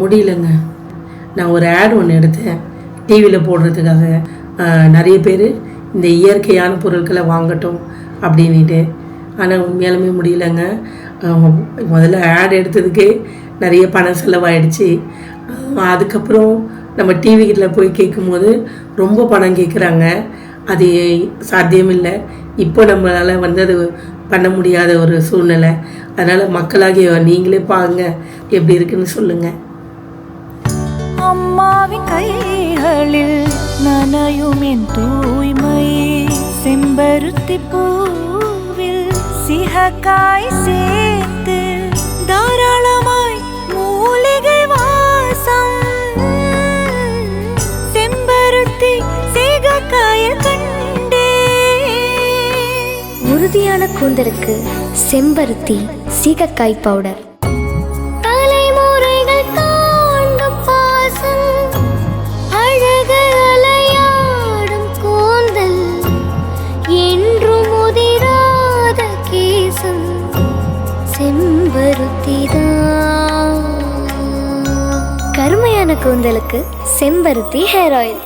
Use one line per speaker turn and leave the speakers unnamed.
முடியலங்க. நான் ஒரு ஆட் ஒன்று எடுத்தேன். டிவியில் போடுறதுக்காக. நிறைய பேர் இந்த இயற்கையான பொருட்களை வாங்கட்டும் அப்படின்ட்டு ஆனால் உண்மையாலுமே முடியலங்க. முதல்ல ஆட் எடுத்ததுக்கே நிறைய பணம் செலவாயிடுச்சு. அதுக்கப்புறம் நம்ம டிவிக்கில் போய் கேட்கும்போது ரொம்ப பணம் கேட்குறாங்க. அது சாத்தியமில்லை. இப்போ நம்மளால் வந்து அது பண்ண முடியாத ஒரு சூழ்நிலை. அதனால் மக்களாகிய நீங்களே பாருங்க எப்படி இருக்குன்னு சொல்லுங்கள்
அம்மாவின் கைகளில் நனையும் என் தூய்மை. செம்பருத்தி பூவில் சிகக்காய் சேர்த்து தாராளமாய் மூலிகை வாசம். செம்பருத்தி சிகக்காய கண்டே.
உறுதியான கூந்தலுக்கு செம்பருத்தி சீகக்காய் பவுடர். அருமையான கருமையான கூந்தலுக்கு செம்பருத்தி ஹேர் ஆயில்